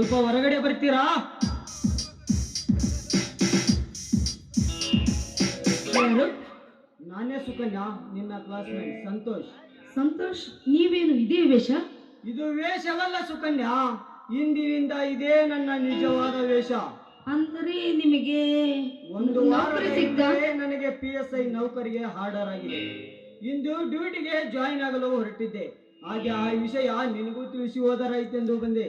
ಸ್ವಲ್ಪ ಹೊರಗಡೆ ಬರ್ತೀರಾ? ನಾನೇ ಸುಕನ್ಯಾ ನಿನ್ನ ಕ್ಲಾಸ್ಮೇಟ್ ಸಂತೋಷ್. ಸಂತೋಷ್ ನೀವೇನು ಇದೇ ವೇಷ? ಇದು ವೇಷವಲ್ಲ ಸುಕನ್ಯಾ ಇಂದಿನಿಂದ ಇದೇ ನನ್ನ ನಿಜವಾದ ವೇಷ. ಅಂದರೆ ನಿಮಗೆ ಒಂದು ವಾರ ನನಗೆ ಪಿ ಎಸ್ ಐ ನೌಕರಿಗೆ ಹಾರ್ಡರ್ ಆಗಿದೆ ಇಂದು ಡ್ಯೂಟಿಗೆ ಜಾಯಿನ್ ಆಗಲು ಹೊರಟಿದ್ದೆ. ಹಾಗೆ ಆ ವಿಷಯ ನಿನಗೂ ತಿಳಿಸಿ ಹೋದರಾಯ್ತೆಂದು ಬಂದೆ.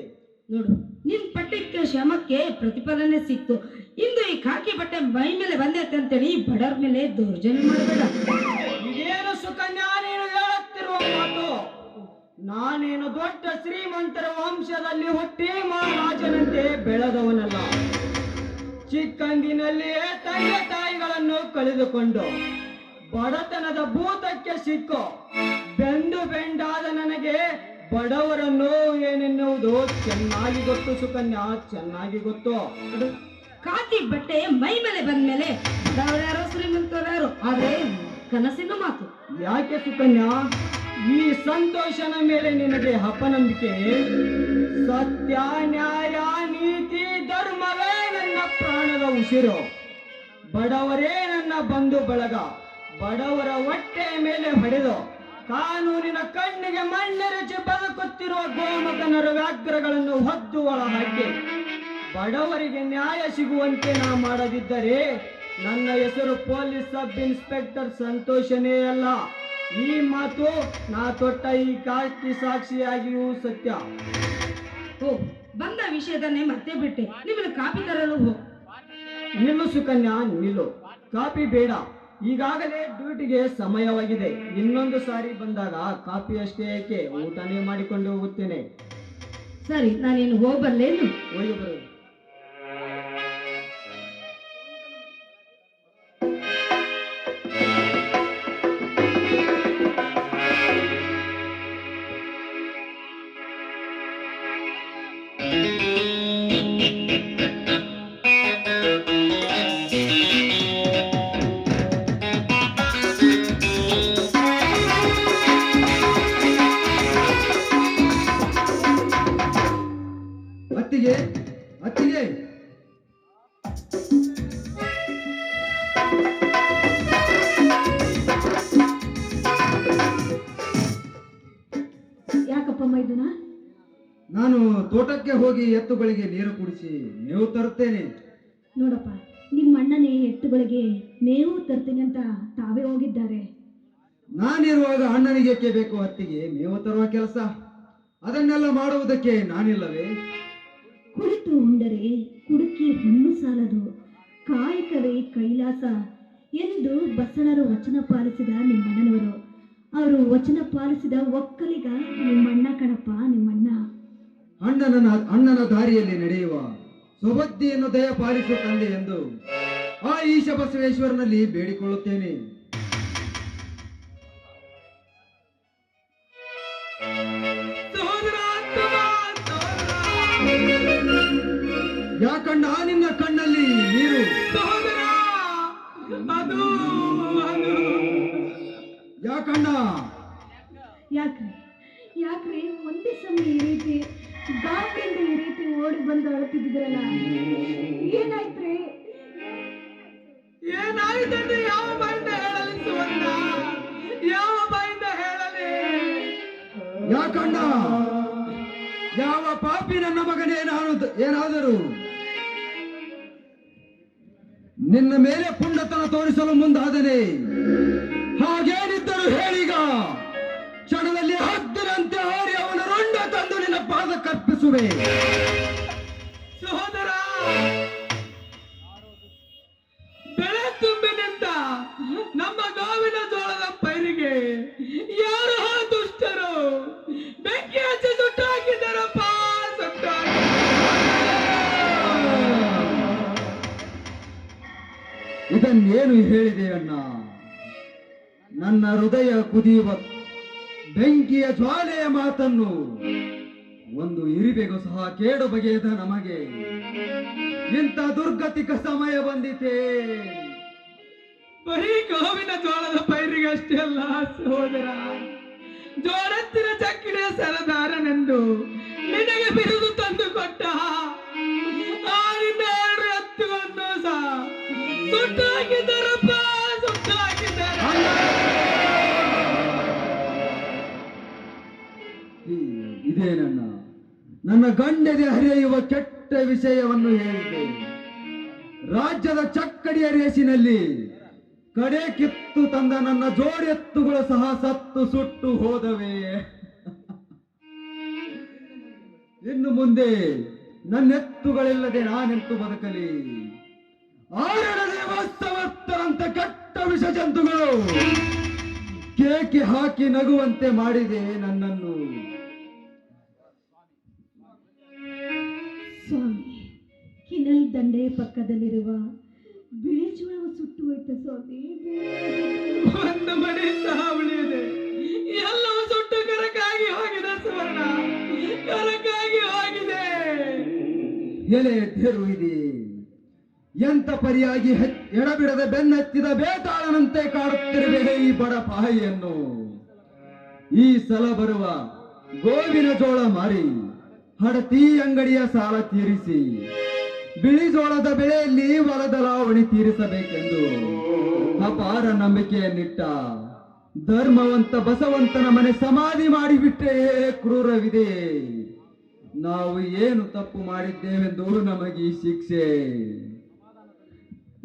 ನೋಡು, ನಿನ್ ಪಟ್ಟಕ್ಕೆ ಶ್ರಮಕ್ಕೆ ಪ್ರತಿಫಲನೆ ಸಿಕ್ತು. ಇಂದು ಈ ಖಾಕಿ ಬಟ್ಟೆ ಮೈ ಮೇಲೆ ಬಂದೈತೆ ಅಂತೇಳಿ ಬಡವ್ರ ಮೇಲೆ ದೌರ್ಜನ್ಯ ಮಾಡಬೇಡ. ಇದೇನು ಸುಕನ್ಯಾ ನೀನು ಹೇಳುತ್ತಿರುವ ಮಾತು? ನಾನೇನು ದೊಡ್ಡ ಶ್ರೀಮಂತರ ವಂಶದಲ್ಲಿ ಹುಟ್ಟಿ ಮಹಾರಾಜನಂತೆ ಬೆಳೆದವನಲ್ಲ. ಚಿಕ್ಕಂದಿನಲ್ಲಿಯೇ ತಂದೆ ತಾಯಿಗಳನ್ನು ಕಳೆದುಕೊಂಡು ಬಡತನದ ಭೂತಕ್ಕೆ ಸಿಕ್ಕೋ. ಬೆಂದು ಬೆಂಡಾದ ನನಗೆ ಬಡವರನ್ನು ಏನೆನ್ನುವುದು? ಚೆನ್ನಾಗಿ ಗೊತ್ತು ಸುಕನ್ಯಾ ಚೆನ್ನಾಗಿ ಗೊತ್ತು. ಕಾತಿ ಬಟ್ಟೆ ಮೈ ಮೇಲೆ ಬಂದ್ಮೇಲೆ ಬಡವರ್ಯಾರೋ ಶ್ರೀಮಂತರ್ಯಾರು ಆದ್ರೆ ಕನಸಿನ ಮಾತು. ಯಾಕೆ ಸುಕನ್ಯಾ? ಈ ಸಂತೋಷನ ಮೇಲೆ ನಿನಗೆ ಅಪನಂಬಿಕೆ ಸತ್ಯ ನ್ಯಾಯ ನೀತಿ ಧರ್ಮವೇ ನನ್ನ ಪ್ರಾಣದ ಉಸಿರು. ಬಡವರೇ ನನ್ನ ಬಂಧು ಬಳಗ. ಬಡವರ ಹೊಟ್ಟೆ ಮೇಲೆ ಹೊಡೆದು. ಕಾನೂನಿನ ಕಣ್ಣಿಗೆ ಮಣ್ಣೆರಚಿ ಬದುಕುತ್ತಿರುವ ಗೋಮಕನರ ವ್ಯಾಘ್ರಗಳನ್ನು ಹೊದ್ದು ಒಳ ಹಾಕಿ ಬಡವರಿಗೆ ನ್ಯಾಯ ಸಿಗುವಂತೆ ನಾ ಮಾಡದಿದ್ದರೆ ನನ್ನ ಹೆಸರು ಪೊಲೀಸ್ ಸಬ್ ಇನ್ಸ್ಪೆಕ್ಟರ್ ಸಂತೋಷನೇ ಅಲ್ಲ. ಈ ಮಾತು ನಾ ತೊಟ್ಟ ಈ ಕಾಕಿ ಸಾಕ್ಷಿಯಾಗಿಯೂ ಸತ್ಯ. ಓ ಬಂದ ವಿಷಯದನ್ನೇ ಮತ್ತೆ ಬಿಟ್ಟೆ. ನಿಮ್ಮನ್ನು ಕಾಪಿ ತರಲು ನಿಲ್ಲು ಸುಕನ್ಯಾ ನಿಲ್ಲು. ಕಾಪಿ ಬೇಡ. ಈಗಾಗಲೇ ಡ್ಯೂಟಿಗೆ ಸಮಯವಾಗಿದೆ. ಇನ್ನೊಂದು ಸಾರಿ ಬಂದಾಗ ಕಾಫಿ ಅಷ್ಟೇ ಏಕೆ? ಊಟನೇ ಮಾಡಿಕೊಂಡು ಹೋಗುತ್ತೇನೆ. ಸರಿ ನಾನೇನು ಹೋಗ್ಬರ್ಲೇನು ಹೋಗಿ ಬರು ತೋಟಕ್ಕೆ ಹೋಗಿ ಎತ್ತುಗಳಿಗೆ ನೀರು ಕುಡಿಸಿ ಮೇವು ತರುತ್ತೇನೆ. ನೋಡಪ್ಪ ನಿಮ್ಮ ಅಣ್ಣನೇ ಎತ್ತುಗಳಿಗೆ ಮೇವು ತರ್ತೀನಿ ಅಂತ ತಾವೇ ಹೋಗಿದ್ದಾರೆ. ನಾನಿರುವಾಗ ಅಣ್ಣನಿಗೆ ಬೇಕು ಅತ್ತಿಗೆ ಮೇವು ತರುವ ಕೆಲಸ. ಅದನ್ನೆಲ್ಲ ಮಾಡುವುದಕ್ಕೆ ನಾನಿಲ್ಲವೇ? ಕುಳಿತು ಉಂಡರೆ ಕುಡುಕಿ ಹಣ್ಣು ಸಾಲದು. ಕಾಯಕವೇ ಕೈಲಾಸ ಎಂದು ಬಸಣರು ವಚನ ಪಾಲಿಸಿದ ನಿಮ್ಮಣ್ಣನವರು. ಅವರು ವಚನ ಪಾಲಿಸಿದ ಒಕ್ಕಲಿಗ ನಿಮ್ಮಣ್ಣ ಕಣಪ್ಪ ನಿಮ್ಮಣ್ಣ. ಅಣ್ಣನ ಅಣ್ಣನ ದಾರಿಯಲ್ಲಿ ನಡೆಯುವ ಸ್ವಬುದ್ಧಿಯನ್ನು ದಯ ಪಾಲಿಸು ತಂದೆ ಎಂದು ಆ ಈಶ ಬಸವೇಶ್ವರನಲ್ಲಿ ಬೇಡಿಕೊಳ್ಳುತ್ತೇನೆ. ಯಾಕಣ್ಣ ನಿನ್ನ ಕಣ್ಣಲ್ಲಿ ನೀರು? ಯಾಕಣ್ಣ? ಯಾಕ್ರಿ ಯಾಕ್ರಿ, ಒಂದೇ ಬಂದು ಅಳುತ್ತಿದ್ರಲ್ಲ ಏನಾಯ್ತ್ರಿ? ಏನಾಯ್ತಂದ್ರೆ ಯಾವ ಬಾಯಿಂದ ಹೇಳಲಿ ಸುವರ್ಣ? ಯಾವ ಬಾಯಿಂದ ಹೇಳಲಿ? ಯಾಕಣ್ಣ? ಯಾವ ಪಾಪಿ ನನ್ನ ಮಗನೇ ನಾನು ಏನಾದರೂ? ನಿನ್ನ ಮೇಲೆ ಪುಂಡತನ ತೋರಿಸಲು ಮುಂದಾದರೆ ಹಾಗೇನಿದ್ದರು ಹೇಳಿಗ ಕ್ಷಣದಲ್ಲಿ ಹತ್ತಿರಂತೆ ಹಾರಿ ಅವನ ರೊಂಡ ತಂದು ನಿನ್ನ ಪಾದ ಕರ್ಪಿಸುವೆ. ನಮ್ಮ ಗಾವಿನ ಜೋಳದ ಪೈರಿಗೆ ಯಾರು ದುಷ್ಟರು? ಬೆಂಕಿ ಹಚ್ಚಿ ಸುಟ್ಟು ಇದನ್ನೇನು ಹೇಳಿದೆ ಅಣ್ಣ? ನನ್ನ ಹೃದಯ ಕುದಿಯುವ ಬೆಂಕಿಯ ಜ್ವಾಲೆಯ ಮಾತನ್ನು ಒಂದು ಇರಿಬೆಗೂ ಸಹ ಕೇಡು ಬಗೆಯದ ನಮಗೆ ಇಂಥ ದುರ್ಗತಿಕ ಸಮಯ ಬಂದಿತೆ. ಬರೀ ಗೋವಿನ ಜೋಳದ ಪೈರಿಗೆ ಅಷ್ಟೇ ಅಲ್ಲ ಸಹೋದರ ಜೋಳತ್ತಿನ ಚಕ್ಕಿನ ಸರದಾರನೆಂದು ನಿನಗೆ ಬಿರುದು ತಂದು ಕೊಟ್ಟ ಸಹ ಇದೇ ನನ್ನ ನನ್ನ ಗಂಡದೆ ಹರಿಯುವ ಕೆಟ್ಟ ವಿಷಯವನ್ನು ಹೇಳಿದೆ ರಾಜ್ಯದ ಚಕ್ಕಡಿಯ ರೇಸಿನಲ್ಲಿ ಕಡೆ ಕಿತ್ತು ತಂದ ನನ್ನ ಜೋಡೆತ್ತುಗಳು ಸಹ ಸತ್ತು ಸುಟ್ಟು ಹೋದವೆ. ಇನ್ನು ಮುಂದೆ ನನ್ನೆತ್ತುಗಳಿಲ್ಲದೆ ನಾನೆಂತು ಬದುಕಲಿ? ಆರಣದೇವಸ್ತವತ್ತರಂತ ಕೆಟ್ಟ ವಿಷ ಜಂತುಗಳು ಕೇಕೆ ಹಾಕಿ ನಗುವಂತೆ ಮಾಡಿದೆ ನನ್ನನ್ನು. ಸ್ವಾಮಿ, ಕಿನಲ್ ದಂಡೆ ಪಕ್ಕದಲ್ಲಿರುವ ಬಿಳಿ ಜೋಳವು ಸುಟ್ಟು ಹೋಯ್ತ ಸ್ವಾಮಿ? ಒಂದು ಮನೆ ಸಹ ಉಳಿಯದೆ ಎಲ್ಲವೂ ಸುಟ್ಟು ಕರಕಾಗಿ ಹೋಗಿದೆ ಸುವರ್ಣ. ಕರಕಾಗಿ ಹೋಗಿದೆ. ಎಲೆ ತೆರು ಇದೆ ಎಂತ ಪರಿಯಾಗಿ ಎಡಬಿಡದೆ ಎಡಬಿಡದ ಬೆನ್ನತ್ತಿದ ಬೇತಾಳನಂತೆ ಕಾಡುತ್ತಿರುವೆ ಈ ಬಡ ಪಾಯಿಯನ್ನು. ಈ ಸಲ ಬರುವ ಗೋವಿನ ಜೋಳ ಮಾರಿ ಹಡತಿ ಅಂಗಡಿಯ ಸಾಲ ತೀರಿಸಿ. ಬಿಳಿ ಜೋಳದ ಬೆಳೆಯಲ್ಲಿ ವರದ ಲಾವಣಿ ತೀರಿಸಬೇಕೆಂದು ಅಪಾರ ನಂಬಿಕೆಯನ್ನಿಟ್ಟ ಧರ್ಮವಂತ ಬಸವಂತನ ಮನೆ ಸಮಾಧಿ ಮಾಡಿಬಿಟ್ಟೇ ಕ್ರೂರವಿದೆ. ನಾವು ಏನು ತಪ್ಪು ಮಾಡಿದ್ದೇವೆಂದು ನಮಗೆ ಈ ಶಿಕ್ಷೆ.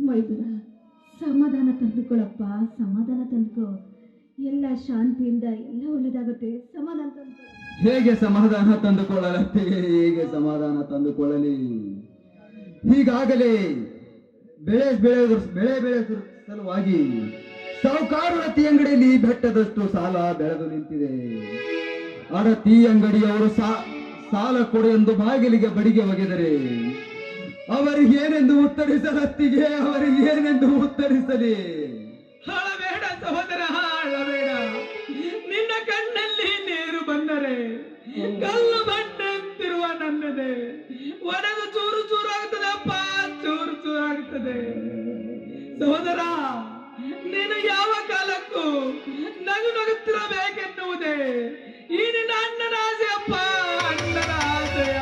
ಮೈದುನ ಸಮಾಧಾನ ತಂದುಕೊಳ್ಳಪ್ಪ ಸಮಾಧಾನ ತಂದುಕೋ. ಎಲ್ಲ ಶಾಂತಿಯಿಂದ ಎಲ್ಲ ಒಳ್ಳೇದಾಗುತ್ತೆ. ಸಮಾಧಾನ ಹೇಗೆ ಸಮಾಧಾನ ತಂದುಕೊಳ್ಳಲತ್ತೆ ಹೇಗೆ ಸಮಾಧಾನ ತಂದುಕೊಳ್ಳಲಿ? ಹೀಗಾಗಲೇ ಬೆಳೆ ಬೆಳೆ ಬೆಳೆ ಬೆಳೆ ಸಲುವಾಗಿ ಸಾಹುಕಾರರ ರತಿ ಅಂಗಡಿಯಲ್ಲಿ ಬೆಟ್ಟದಷ್ಟು ಸಾಲ ಬೆಳೆದು ನಿಂತಿದೆ. ಅರತಿ ಅಂಗಡಿಯವರು ಸಾಲ ಕೊಡು ಎಂದು ಬಾಗಿಲಿಗೆ ಬಡಿಗೆ ಒಗೆದರೆ ಅವರಿಗೇನೆಂದು ಉತ್ತರಿಸಲತ್ತಿಗೆ ಅವರಿಗೇನೆಂದು ಉತ್ತರಿಸಲಿ. ಹಾಳಬೇಡ ಸಹೋದರ ಹಾಳಬೇಡ. ನಿನ್ನ ಕಣ್ಣಲ್ಲಿ ನೀರು ಬಂದರೆ ಕಲ್ಲು ಬಂಡಂತಿರುವ ನನ್ನದೆ. ಒಡೆದು ಚೂರು ಚೂರು ಆಗ್ತದೆ ಅಪ್ಪ ಚೂರು ಚೂರು ಆಗ್ತದೆ. ಸಹೋದರ, ನೀನು ಯಾವ ಕಾಲಕ್ಕೂ ನಗು ನಗುತ್ತಿರಬೇಕೆನ್ನುವುದೇ? ಈ ನಿನ್ನ ಅಣ್ಣನ ಆಸೆ ಅಪ್ಪ, ಅಣ್ಣನ ಆಸೆಯ.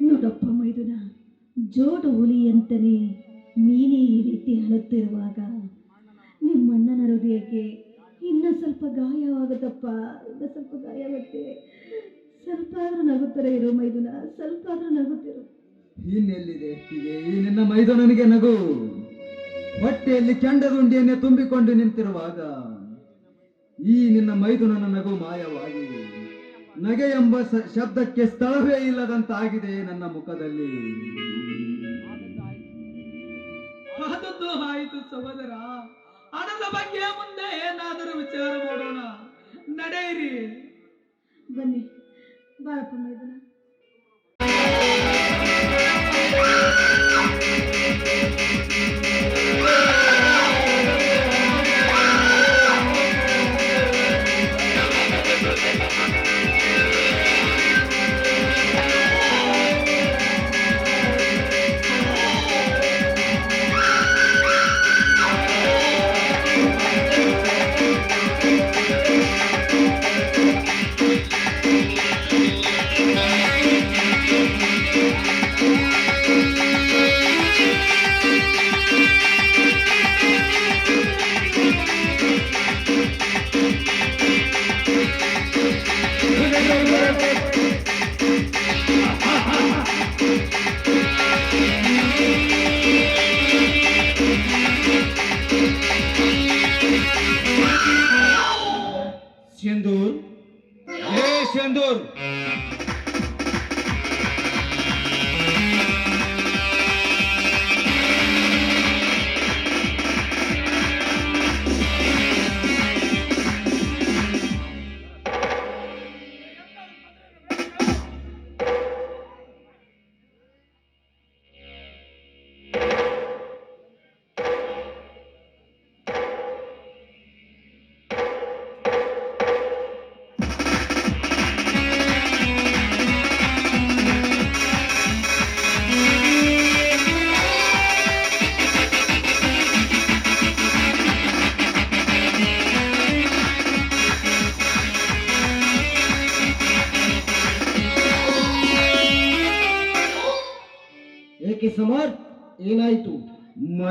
ನೋಡಪ್ಪ ಮೈದುನ, ಜೋಡು ಹುಲಿಯಂತನೇ ನೀನೇ ಈ ರೀತಿ ಅಳುತ್ತಿರುವಾಗ ನಿಮ್ಮಣ್ಣನ ಹೃದಯಕ್ಕೆ ಇನ್ನ ಸ್ವಲ್ಪ ಗಾಯವಾಗುತ್ತಪ್ಪ ಇನ್ನ ಸ್ವಲ್ಪ ಗಾಯವಾಗುತ್ತೆ ಸ್ವಲ್ಪ ಆದ್ರೂ ನಗುತ್ತಾರೆ ಇರೋ ಮೈದುನ ಸ್ವಲ್ಪ ಆದ್ರೂ ನಗುತ್ತಿರು? ಇನ್ನೆಲ್ಲಿದೆ ಹೀಗೆ ಈ ನಿನ್ನ ಮೈದುನನಿಗೆ ನಗು. ಹೊಟ್ಟೆಯಲ್ಲಿ ಕೆಂಡದುಂಡಿಯನ್ನೇ ತುಂಬಿಕೊಂಡು ನಿಂತಿರುವಾಗ ಈ ನಿನ್ನ ಮೈದುನನ ನಗು ಮಾಯವಾಗಿ ನಗೆ ಎಂಬ ಸ- ಶಬ್ದಕ್ಕೆ ಸ್ಥಳವೇ ಇಲ್ಲದಂತಾಗಿದೆ ನನ್ನ ಮುಖದಲ್ಲಿ. ಆದದ್ದು ಆಯಿತು ಸಹೋದರ. ಹಣದ ಬಗ್ಗೆ ಮುಂದೆ ಏನಾದರೂ ವಿಚಾರ ಮಾಡೋಣ. ನಡೆಯಿರಿ. ಬನ್ನಿ. ಬಾರಪ್ಪ ಮೈದುನ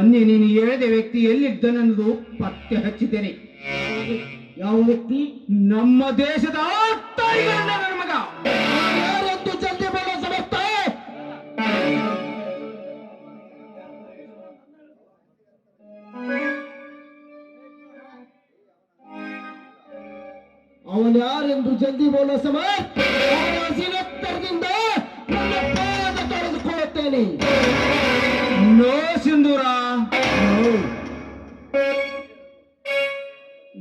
ಮೊನ್ನೆ ನೀನು ಹೇಳಿದ ವ್ಯಕ್ತಿ ಎಲ್ಲಿದ್ದನೆಂದು ಪತ್ತೆ ಹಚ್ಚಿದ್ದೇನೆ. ಯಾವ ವ್ಯಕ್ತಿ ನಮ್ಮ ದೇಶದ ಮಗ. ಜಲ್ದಿ ಅವನು ಯಾರೆಂದು ಜಲ್ದಿ ಬೋಲ ಸಮರ್ ಅವನ ಹಸಿನತ್ತರದಿಂದ ನನ್ನ ಪಾದ ತೊಳೆದುಕೊಳ್ಳುತ್ತೇನೆ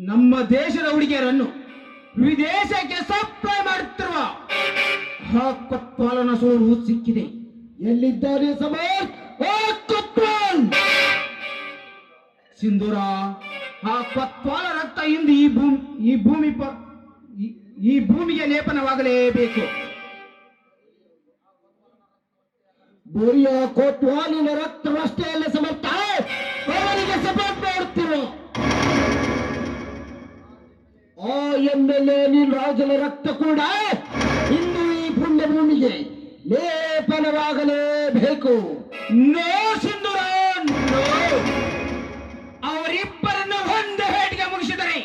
ನಮ್ಮ ದೇಶದ ಹುಡುಗಿಯರನ್ನು ವಿದೇಶಕ್ಕೆ ಸಪ್ಲೈ ಮಾಡುತ್ತಿರುವ ಹಾಕೊತ್ಪಾಲನ ಸೋಲು ಸಿಕ್ಕಿದೆ. ಎಲ್ಲಿದ್ದಾರೆ ಸಮರ್! ಸಿಂಧೂರ ಆ ಕೊತ್ವಾಲ ರಕ್ತ ಇಂದು ಈ ಭೂಮಿ ಈ ಭೂಮಿ ಈ- ಭೂಮಿಗೆ ಲೇಪನವಾಗಲೇಬೇಕು. ಬೋರಿಯ ಕೋಟ್ವಾಲಿನ ರಕ್ತವಷ್ಟೇ ಅಲ್ಲ ಸಮರ್ಥ. ಅವರಿಗೆ ಸಪೋರ್ಟ್ ಮಾಡುತ್ತಿರುವ ಆ ಎಂ ಎಲ್ ಎ ರಾಜನ ರಕ್ತ ಕೂಡ ಇಂದು ಈ ಪುಣ್ಯ ಭೂಮಿಗೆ ಲೇಪನವಾಗಲೇಬೇಕು ನೋ ಸಿಂಧುರ ಅವರಿಬ್ಬರನ್ನು ಒಂದೇ ಹೇಟಿಗೆ ಮುಗಿಸಿದರೆ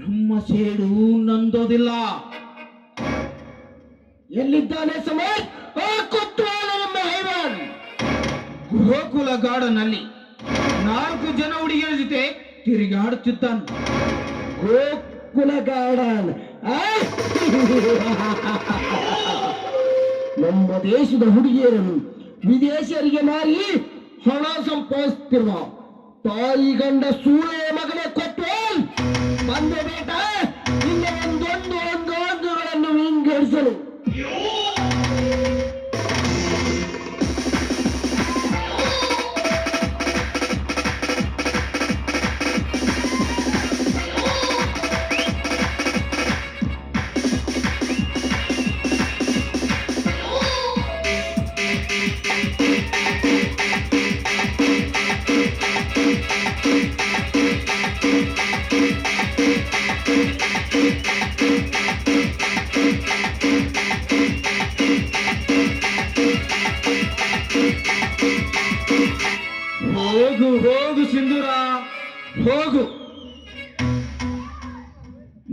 ನಮ್ಮ ಸೇಡು ನಂದೋದಿಲ್ಲ. ಎಲ್ಲಿದ್ದಾನೆ ಸಮಯ ನಮ್ಮ ಗೋಕುಲ ಗಾರ್ಡನ್ ಅಲ್ಲಿ ನಾಲ್ಕು ಜನ ಹುಡುಗಿಯರ ಜೊತೆ ತಿರುಗಾಡುತ್ತಿದ್ದಾನೆ. ಗೋಕುಲ ಗಾರ್ಡನ್? ನಮ್ಮ ದೇಶದ ಹುಡುಗಿಯರನ್ನು ವಿದೇಶಿಯರಿಗೆ ಮಾರಿ ಹಣ ಸಂಪಾದಿಸುತ್ತಿರುವ ತಾಯಿ ಗಂಡ ಸೂಳೆ ಮಗನೇ ಕೊಟ್ಟು ಬಂದೆ ಬೇಟ.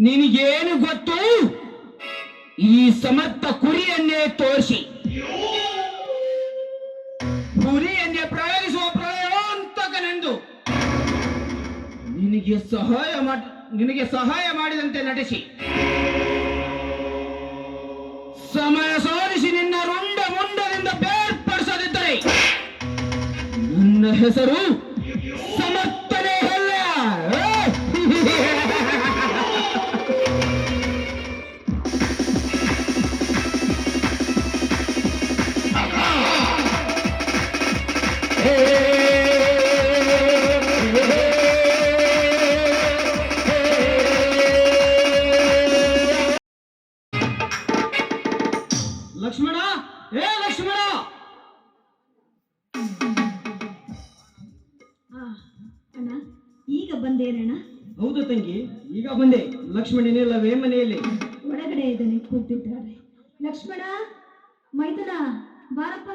ನಿನಗೇನು ಗೊತ್ತು? ಈ ಸಮರ್ಥ ಕುರಿಯನ್ನೇ ತೋರಿಸಿ. ಕುರಿಯನ್ನೇ ಪ್ರಯೋಗಿಸುವ ಪ್ರಯೋಂತಕನೆಂದು ನಿನಗೆ ಸಹಾಯ ಮಾಡಿ, ನಿನಗೆ ಸಹಾಯ ಮಾಡಿದಂತೆ ನಟಿಸಿ. ಸಮಯ ಸೋರಿಸಿ ನಿನ್ನ ರುಂಡ ಮುಂಡದಿಂದ ಬೇರ್ಪಡಿಸದಿದ್ದರೆ. ನನ್ನ ಹೆಸರು ಲಕ್ಷ್ಮಣನಿಲ್ಲವೇ ಮನೆಯಲ್ಲಿ? ಒಳಗಡೆ ಇದ್ದಾನೆ ಕೂತಿದ್ದಾರೆ. ಲಕ್ಷ್ಮಣ ಮೈದನ ಬಾರಪ್ಪ.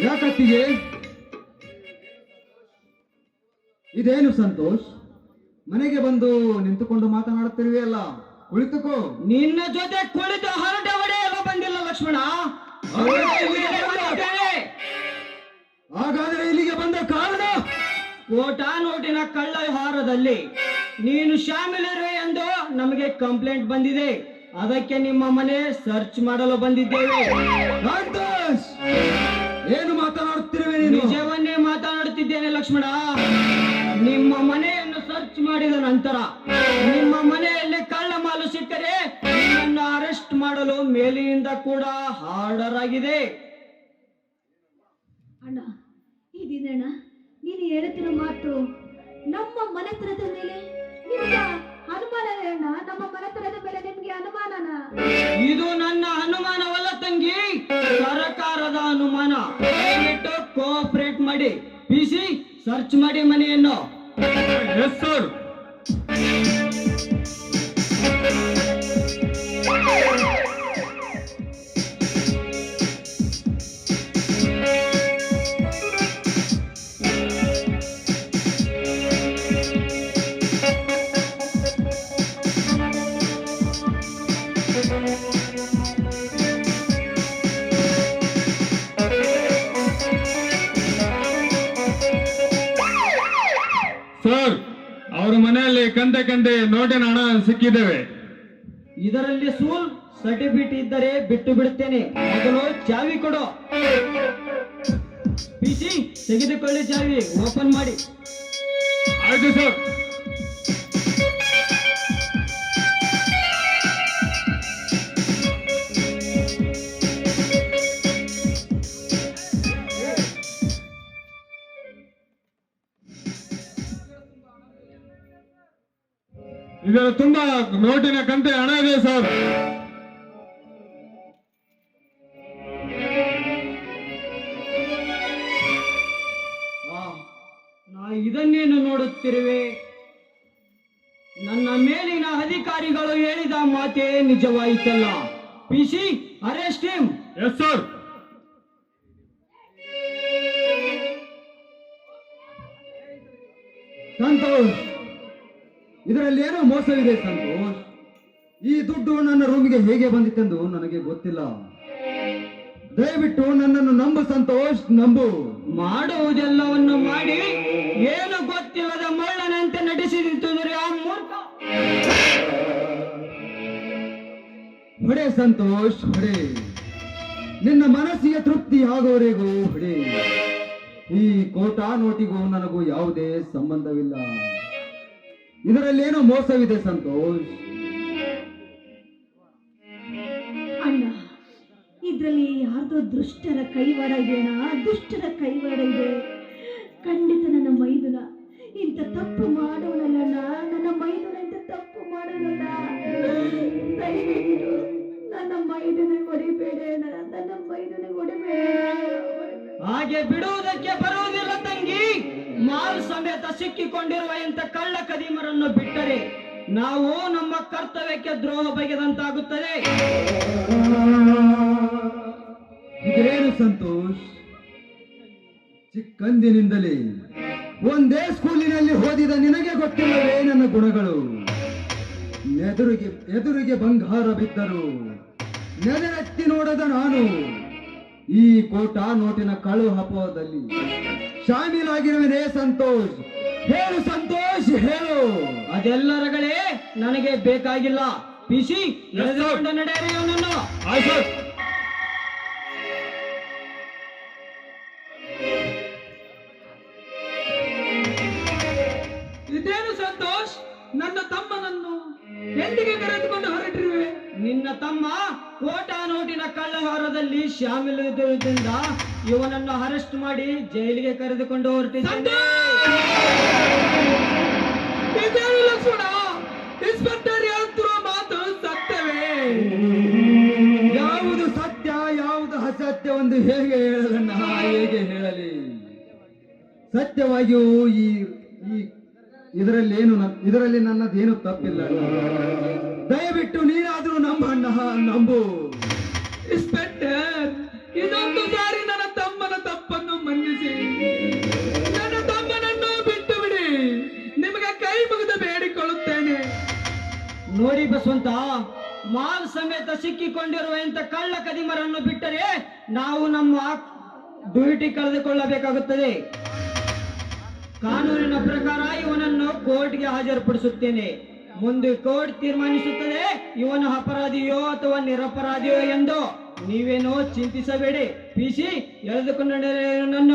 ಯಾಕತ್ತಿಗೆ? ಇದೇನು ಸಂತೋಷ್? ಮನೆಗೆ ಬಂದು ನಿಂತುಕೊಂಡು ಮಾತನಾಡುತ್ತಿರುವೆಯಲ್ಲ ಕುಳಿತುಕೋ. ನಿನ್ನ ಜೊತೆ ಕುಳಿತು ಹರಟೆ ಎಲ್ಲ ಬಂದಿಲ್ಲ ಲಕ್ಷ್ಮಣ. ಹಾಗಾದರೆ ಇಲ್ಲಿಗೆ ಬಂದ ಕಾರಣ? ಓಟಾ ನೋಟಿನ ಕಳ್ಳ ವ್ಯವಹಾರದಲ್ಲಿ ನೀನು ಶಾಮೀಲಿರುವೆ ಎಂದು ನಮಗೆ ಕಂಪ್ಲೇಂಟ್ ಬಂದಿದೆ. ಅದಕ್ಕೆ ನಿಮ್ಮ ಮನೆ ಸರ್ಚ್ ಮಾಡಲು ಬಂದಿದ್ದೇವೆ. ಸಂತೋಷ್ ಏನು ಮಾತನಾಡುತ್ತಿರುವೆ ನೀನು? ನಿಜವನ್ನೇ ಮಾತನಾಡುತ್ತಿದ್ದೇನೆ ಲಕ್ಷ್ಮಣ. ನಿಮ್ಮ ಮನೆಯನ್ನು ಸರ್ಚ್ ಮಾಡಿದ ನಂತರ ನಿಮ್ಮ ಮನೆಯಲ್ಲಿ ಕಳ್ಳ ಮಾಲು ಸಿಕ್ಕರೆ ನಿಮ್ಮನ್ನು ಅರೆಸ್ಟ್ ಮಾಡಲು ಮೇಲಿನಿಂದ ಕೂಡ ಹಾರ್ಡರ್ ಆಗಿದೆ. ಅಣ್ಣ ಇದೇನಣ್ಣ ನೀನು ಹೇಳುತ್ತಿರೋ ಮಾತು ನಮ್ಮ ಮನೆತನದ ಮೇಲೆ ಅನುಮಾನ ನಮ್ಮ ಮನೆತನದ ಮೇಲೆ ನಿಮ್ಗೆ ಅನುಮಾನನ? ಇದು ನನ್ನ ಅನುಮಾನವಲ್ಲ ತಂಗಿ. ಸರ್ಕಾರದ ಅನುಮಾನ. ದಯವಿಟ್ಟು ಕೋಆಪರೇಟ್ ಮಾಡಿ. ಪಿಸಿ ಸರ್ಚ್ ಮಾಡಿ ಮನೆಯನ್ನು. ಎಸ್ ಸರ್ ಕಂತೆ ಕಂತೆ ನೋಟಿನ ಹಣ ಸಿಕ್ಕಿದ್ದೇವೆ. ಇದರಲ್ಲಿ ಸೂಲ್ ಸರ್ಟಿಫಿಕೇಟ್ ಇದ್ದರೆ ಬಿಟ್ಟು ಬಿಡುತ್ತೇನೆ. ಮೊದಲು ಚಾವಿ ಕೊಡು. ಪಿಸಿ ತೆಗೆದುಕೊಳ್ಳಿ ಚಾವಿ. ಓಪನ್ ಮಾಡಿ. ಆಯ್ತು ಸರ್. ಇದರ ತುಂಬಾ ನೋಟಿನ ಕಂತೆ ಹಣ ಇದೆ ಸರ್. ನಾ ಇದನ್ನೇನು ನೋಡುತ್ತಿರುವೆ? ನನ್ನ ಮೇಲಿನ ಅಧಿಕಾರಿಗಳು ಹೇಳಿದ ಮಾತೇ ನಿಜವಾಯಿತಲ್ಲ. PC arrest him. Yes sir ಇದರಲ್ಲಿ ಏನೋ ಮೋಸವಿದೆ ಸಂತೋಷ್ ಈ ದುಡ್ಡು ನನ್ನ ರೂಮಿಗೆ ಹೇಗೆ ಬಂದಿತ್ತೆಂದು ನನಗೆ ಗೊತ್ತಿಲ್ಲ. ದಯವಿಟ್ಟು ನನ್ನನ್ನು ನಂಬು ಸಂತೋಷ್ ನಂಬು. ಮಾಡುವುದೆಲ್ಲವನ್ನು ಮಾಡಿ ಏನು ಗೊತ್ತಿಲ್ಲದ ಮಳ್ಳನಂತೆ ನಟಿಸಿದಿತ್ತು ಆ ಮೂರ್ಖ. ಹೊಡೆ ಸಂತೋಷ್ ಹೊಡೆ. ನಿನ್ನ ಮನಸ್ಸಿಗೆ ತೃಪ್ತಿ ಆಗೋವರೆಗೂ ಹೊಡೆ. ಈ ಕೋಟಾ ನೋಟಿಗೂ ನನಗೂ ಯಾವುದೇ ಸಂಬಂಧವಿಲ್ಲ. ಇದರಲ್ಲೇನೋ ಮೋಸವಿದೆ ಸಂತೋಷ್. ಅಣ್ಣ ಇದರಲ್ಲಿ ಯಾರ್ದೋ ದುಷ್ಟರ ಕೈವಾಡ ಇದೆಯಣ್ಣ? ದುಷ್ಟರ ಕೈವಾಡ ಇದೆ. ಖಂಡಿತ ನನ್ನ ಮೈದುನ. ಇಂಥ ತಪ್ಪು ಮಾಡೋಣಲ್ಲಣ್ಣ ನನ್ನ ಮೈದುನ ಇಂಥ ತಪ್ಪು ಮಾಡೋಣಲ್ಲ ದಯವಿಟ್ಟು ನನ್ನ ಮೈದುನ ಹೊಡಿಬೇಡ ನನ್ನ ಮೈದುನ ಹೊಡಿಬೇಡ ಹಾಗೆ ಬಿಡುವುದಕ್ಕೆ ಬರುವುದಿಲ್ಲ ತಂಗಿ. ಮಾಲ್ ಸಮೇತ ಸಿಕ್ಕಿಕೊಂಡಿರುವ ಇಂಥ ಕಳ್ಳ ಕದೀಮರನ್ನು ಬಿಟ್ಟರೆ ನಾವು ನಮ್ಮ ಕರ್ತವ್ಯಕ್ಕೆ ದ್ರೋಹ ಬಗೆದಂತಾಗುತ್ತದೆ. ಇದೇನು ಸಂತೋಷ್? ಚಿಕ್ಕಂದಿನಿಂದಲೇ ಒಂದೇ ಸ್ಕೂಲಿನಲ್ಲಿ ಓದಿದ ನಿನಗೆ ಗೊತ್ತಿಲ್ಲವೇ ನನ್ನ ಗುಣಗಳು? ಎದುರಿಗೆ ಎದುರಿಗೆ ಬಂಗಾರ ಬಿದ್ದರು ನೆದರೆತ್ತಿ ನೋಡದ ನಾನು ಈ ಕೋಟಾ ನೋಟಿನ ಕಳು ಹಬ್ಬದಲ್ಲಿ ಶಾಮೀಲಾಗಿರುವುದೇ ಸಂತೋಷ್. ಹೇಳು ಸಂತೋಷ್ ಹೇಳು. ಅದೆಲ್ಲರಗಳೇ ನನಗೆ ಬೇಕಾಗಿಲ್ಲ. ಪಿಸಿ ಎಳೆದುಕೊಂಡು ತಮ್ಮ ಕೋಟಾ ನೋಟಿನ ಕಳ್ಳಹಾರದಲ್ಲಿ ಇದ್ದುದರಿಂದ ಇವನನ್ನು ಅರೆಸ್ಟ್ ಮಾಡಿ ಜೈಲಿಗೆ ಕರೆದುಕೊಂಡು ಹೊರಟಿದ್ದೇನೆ. ಇದೇನು ಲಕ್ಷ್ಮಣ ಇನ್ಸ್ಪೆಕ್ಟರ್ ಹೇಳ್ತಿರೋ ಮಾತು ಸತ್ಯವೇ? ಯಾವುದು ಸತ್ಯ ಯಾವುದು ಅಸತ್ಯವೆಂದು ಹೇಗೆ ಹೇಳಲನ್ನ ಹೇಗೆ ಹೇಳಲಿ? ಸತ್ಯವಾಗಿಯೂ ಈ ಇದರಲ್ಲಿ ಏನು ಇದರಲ್ಲಿ ನನ್ನದೇನು ತಪ್ಪಿಲ್ಲ. ದಯವಿಟ್ಟು ನೀನಾದ್ರೂ ಅಣ್ಣ, ನಂಬು. ಇದೊಂದು ಸಾರಿ ನನ್ನ ತಮ್ಮನ ತಪ್ಪನ್ನು ಮನ್ನಿಸಿ. ನನ್ನ ತಮ್ಮನನ್ನು ಬಿಟ್ಟು ಬಿಡಿ. ನಿಮಗೆ ಕೈ ಮುಗಿದು ಬೇಡಿಕೊಳ್ಳುತ್ತೇನೆ. ನೋಡಿ ಬಸವಂತ, ಮಾಲ್ ಸಮೇತ ಸಿಕ್ಕಿಕೊಂಡಿರುವ ಇಂಥ ಕಳ್ಳ ಕದಿಮರನ್ನು ಬಿಟ್ಟರೆ ನಾವು ನಮ್ಮ ಡ್ಯೂಟಿ ಕಳೆದುಕೊಳ್ಳಬೇಕಾಗುತ್ತದೆ. ಕಾನೂನಿನ ಪ್ರಕಾರ ಇವನನ್ನು ಕೋರ್ಟ್ಗೆ ಹಾಜರುಪಡಿಸುತ್ತೇನೆ. ಮುಂದೆ ಕೋರ್ಟ್ ತೀರ್ಮಾನಿಸುತ್ತದೆ. ಇವನು ಅಪರಾಧಿಯೋ ಅಥವಾ ನಿರಪರಾಧಿಯೋ ಎಂದು ನೀವೇನೋ ಚಿಂತಿಸಬೇಡಿ. ಪಿಸಿ ಎಳೆದುಕೊಂಡು ನನ್ನ